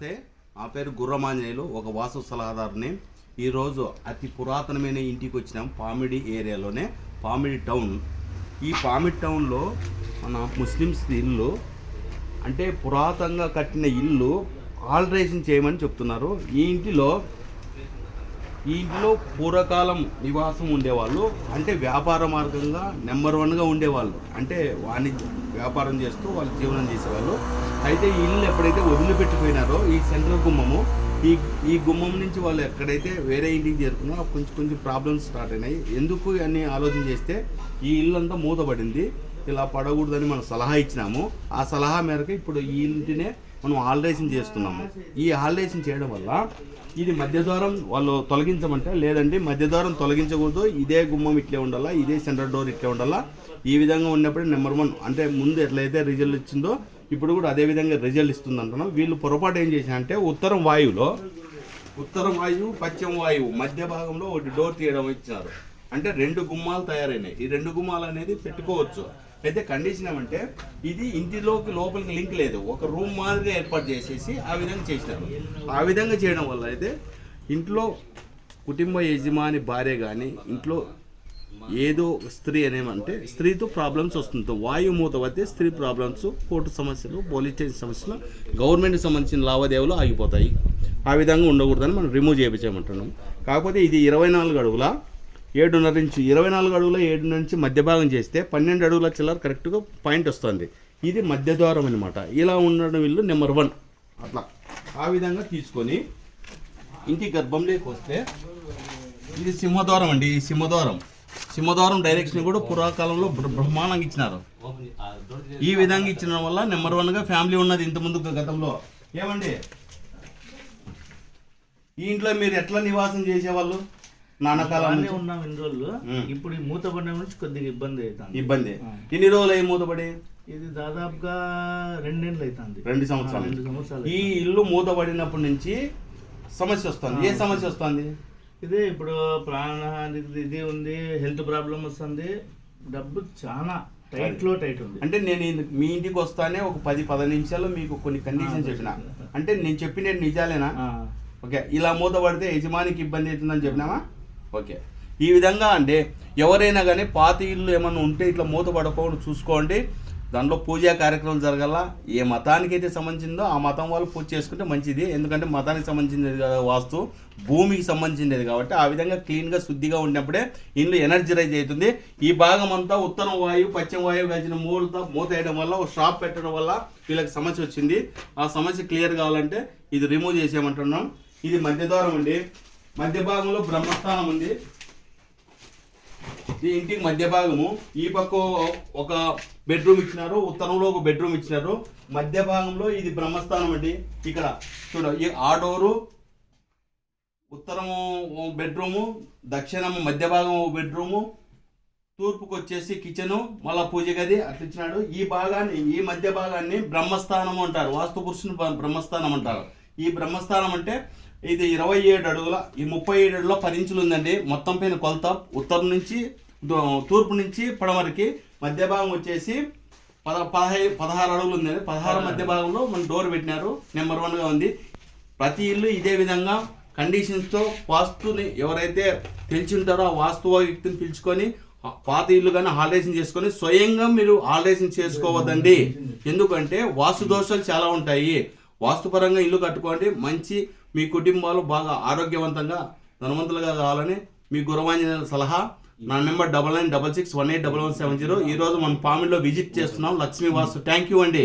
నమస్తే. నా పేరు గుర్రమాంజనేయులు ఒక వాస్తు సలహాదారుని. ఈరోజు అతి పురాతనమైన ఇంటికి వచ్చినాం పామిడి ఏరియాలోనే పామిడి టౌన్. ఈ పామిడి టౌన్లో మన ముస్లిమ్స్ ఇల్లు అంటే పురాతనంగా కట్టిన ఇల్లు ఆల్టరేషన్ చేయమని చెప్తున్నారు. ఈ ఇంటిలో ఈ ఇంట్లో పూర్వకాలం నివాసం ఉండేవాళ్ళు అంటే వ్యాపార మార్గంగా నెంబర్ వన్గా ఉండేవాళ్ళు. అంటే వాణిజ్యం వ్యాపారం చేస్తూ వాళ్ళు జీవనం చేసేవాళ్ళు. అయితే ఈ ఇల్లు ఎప్పుడైతే వదిలిపెట్టిపోయినారో ఈ సెంట్రల్ గుమ్మము ఈ ఈ గుమ్మం నుంచి వాళ్ళు ఎక్కడైతే వేరే ఇంటికి చేరుకున్నారో కొంచెం కొంచెం ప్రాబ్లమ్స్ స్టార్ట్ అయినాయి. ఎందుకు అని ఆలోచన చేస్తే ఈ ఇల్లు అంతా మూతపడింది. ఇలా పడకూడదని మనం సలహా ఇచ్చినాము. ఆ సలహా మేరకు ఇప్పుడు ఈ ఇంటినే మనం ఆల్టరేషన్ చేస్తున్నాము. ఈ ఆల్టరేషన్ చేయడం వల్ల ఇది మధ్య ద్వారం వాళ్ళు తొలగించమంటే లేదండి మధ్య ద్వారం తొలగించకూడదు. ఇదే గుమ్మం ఇట్లే ఉండాలా ఇదే సెంటర్ డోర్ ఇట్లే ఉండాలా. ఈ విధంగా ఉన్నప్పుడు నెంబర్ వన్ అంటే ముందు ఎట్లయితే రిజల్ట్ ఇచ్చిందో ఇప్పుడు కూడా అదే విధంగా రిజల్ట్ ఇస్తుంది అంటున్నాం. వీళ్ళు పొరపాటు ఏం చేశారంటే ఉత్తరం వాయువులో ఉత్తరం వాయువు పశ్చిమ వాయువు మధ్య భాగంలో ఒకటి డోర్ తీయడం ఇచ్చినారు. అంటే రెండు గుమ్మాలు తయారైనాయి. ఈ రెండు గుమ్మాలు అనేది పెట్టుకోవచ్చు. అయితే కండిషన్ ఏమంటే ఇది ఇంటిలోకి లోపలికి లింక్ లేదు. ఒక రూమ్ మాదిరిగా ఏర్పాటు చేసేసి ఆ విధంగా చేసినారు. ఆ విధంగా చేయడం వల్ల అయితే ఇంట్లో కుటుంబ యజమాని భార్య కానీ ఇంట్లో ఏదో స్త్రీ అనేమంటే స్త్రీతో ప్రాబ్లమ్స్ వస్తుంది వాయు మూత పడితే స్త్రీ ప్రాబ్లమ్స్ కోర్టు సమస్యలు పోలీస్ స్టేషన్ సమస్యలు గవర్నమెంట్కి సంబంధించిన లావాదేవీలు ఆగిపోతాయి. ఆ విధంగా ఉండకూడదని మనం రిమూవ్ చేయించామంటున్నాం కాకపోతే ఇది ఇరవై నాలుగు అడుగుల ఏడున్నర నుంచి ఇరవై నాలుగు అడుగుల ఏడు నుంచి మధ్య భాగం చేస్తే పన్నెండు అడుగుల చిల్లర కరెక్ట్గా పాయింట్ వస్తుంది. ఇది మధ్య ద్వారం అనమాట ఇలా ఉండడం ఇల్లు నెంబర్ వన్. అట్లా. ఆ విధంగా తీసుకొని ఇంటి గర్భంలోకి వస్తే ఇది సింహద్వారం అండి ఈ సింహద్వారం. సింహద్వారం డైరెక్షన్ కూడా పురాకాలంలో బ్రహ్మాండంగా ఇచ్చినారు. ఈ విధంగా ఇచ్చిన వల్ల నెంబర్ వన్గా ఫ్యామిలీ ఉన్నది ఇంత ముందు గతంలో. ఏమండి? ఈ ఇంట్లో మీరు ఎట్లా నివాసం చేసేవాళ్ళు? నాన్నకాలం? ఉన్నాం ఇన్ని రోజులు. ఇప్పుడు ఈ మూతపడిన నుంచి కొద్దిగా ఇబ్బంది అవుతుంది. ఇబ్బంది. ఎన్ని రోజులు అయి మూతపడి ఇది దాదాపుగా రెండేళ్ళు అవుతుంది. రెండు సంవత్సరాలు. రెండు సంవత్సరాలు ఈ ఇల్లు మూతపడినప్పటి నుంచి సమస్య వస్తుంది. ఏ సమస్య వస్తుంది? ఇదే ఇప్పుడు ప్రాణహాని ఇది ఉంది హెల్త్ ప్రాబ్లం వస్తుంది. డబ్బు చాలా టైట్లో టైట్ ఉంది. అంటే నేను మీ ఇంటికి వస్తానే ఒక పది పది నిమిషాల్లో మీకు కొన్ని కండిషన్ చెప్పిన. అంటే నేను చెప్పిన నిజాలేనా? ఓకే ఇలా మూతపడితే యజమానికి ఇబ్బంది అవుతుందని చెప్పినామా ఓకే. ఈ విధంగా అండి ఎవరైనా కానీ పాత ఇల్లు ఏమన్నా ఉంటే ఇట్లా మూతపడకుండా చూసుకోండి. దాంట్లో పూజా కార్యక్రమాలు జరగాల? ఏ మతానికి అయితే సంబంధించిందో ఆ మతం వాళ్ళు పూజ చేసుకుంటే మంచిది. ఎందుకంటే మతానికి సంబంధించినది కదా వాస్తు. భూమికి సంబంధించినది కాబట్టి ఆ విధంగా క్లీన్గా శుద్ధిగా ఉన్నప్పుడే ఇల్లు ఎనర్జరైజ్ అవుతుంది. ఈ భాగం అంతా ఉత్తరం వాయువు పశ్చిమ వాయువు కలిసిన మూలతో మూత వేయడం వల్ల ఒక షాప్ పెట్టడం వల్ల వీళ్ళకి సమస్య వచ్చింది. ఆ సమస్య క్లియర్ కావాలంటే ఇది రిమూవ్ చేసేయమంటున్నాం. ఇది మధ్య ద్వారం అండి. మధ్య భాగంలో బ్రహ్మస్థానం ఉంది. ఈ ఇంటికి మధ్య భాగము ఈ పక్క ఒక బెడ్రూమ్ ఇచ్చినారు ఉత్తరంలో ఒక బెడ్రూమ్ ఇచ్చినారు. మధ్య భాగంలో ఇది బ్రహ్మస్థానం అండి. ఇక్కడ చూడ ఈ ఆ డోరు ఉత్తరము బెడ్రూము దక్షిణము మధ్య భాగం ఒక బెడ్రూము తూర్పుకు వచ్చేసి కిచెను మళ్ళా పూజ గది అట్లా ఈ భాగాన్ని ఈ మధ్య భాగాన్ని బ్రహ్మస్థానం అంటారు. వాస్తు పురుషుని బ్రహ్మస్థానం అంటారు. ఈ బ్రహ్మస్థానం అంటే ఇది ఇరవై ఏడు అడుగుల ఈ ముప్పై ఏడు అడుగుల పది ఇంచులు ఉందండి. మొత్తం పైన కొలత. ఉత్తరం నుంచి తూర్పు నుంచి పడమరకి మధ్య భాగం వచ్చేసి పద పదహై పదహారు అడుగులు ఉందండి పదహారు మధ్య భాగంలో మన డోర్ పెట్టినారు. నెంబర్ వన్గా ఉంది. ప్రతి ఇల్లు ఇదే విధంగా కండిషన్స్తో వాస్తుని ఎవరైతే తెలిసి ఉంటారో ఆ వాస్తు వ్యక్తిని పిలుచుకొని పాత ఇల్లు కానీ ఆల్టరేషన్ చేసుకొని స్వయంగా మీరు ఆల్టరేషన్ చేసుకోవద్దండి. ఎందుకంటే వాస్తు దోషాలు చాలా ఉంటాయి. వాస్తుపరంగా ఇల్లు కట్టుకోండి. మంచి మీ కుటుంబాలు బాగా ఆరోగ్యవంతంగా ధనవంతులుగా కావాలని మీ గురవాంజనేయుల సలహా. నా number double nine double six one eight double one seven zero. ఈ రోజు మనం పామిడిలో విజిట్ చేస్తున్నాం. లక్ష్మీ వాసు థ్యాంక్ యూ అండి.